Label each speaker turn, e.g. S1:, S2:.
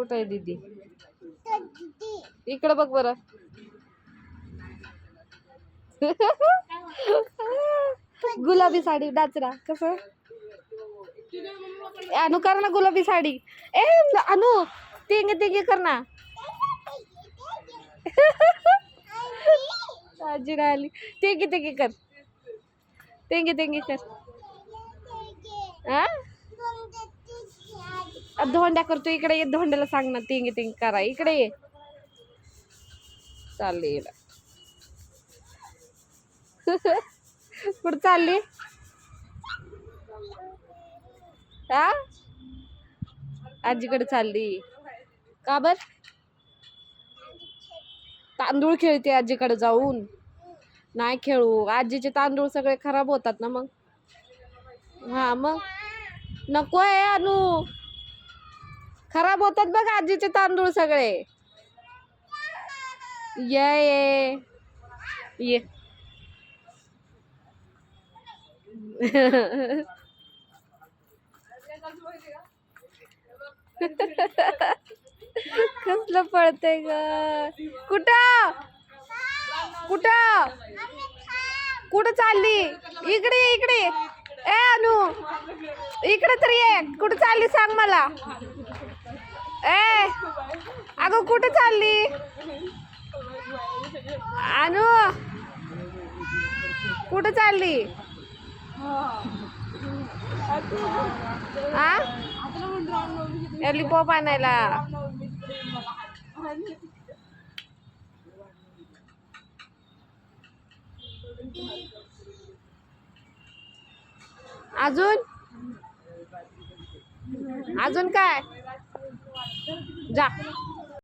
S1: कुठं आहे दीदी? इकडं बघ बरं. गुलाबी साडी डाचरा कसं? अनु कर ना गुलाबी साडी. ए अनु तेंगे तेंगे कर ना. आजी आली. तेंगे तेंगे कर. तेंगे तेंगे कर. हा धोंड्या करतो इकडे ये धोंड्याला सांग ना तिंग तिंग करा. इकडे ये. चालेल कुठं चालली? हा? आजीकडे चालली. का बर? तांदूळ खेळते आजीकडे जाऊन. नाही खेळू. आजीचे तांदूळ सगळे खराब होतात ना मग? हा मग? नको आहे अनु. खराब होतात बघ आजीचे तांदूळ सगळे. ये ये. कसलं पळते ग? कुठं? कुठं? कुठं चालली? इकडे इकडे. ए अनु. इकडे तरी ये. कुठं चालली सांग मला. ए अगं कुठं चालली? अनु कुठं चालली? आ? लॉलीपॉप आणायला. अजून? अजून काय? যা।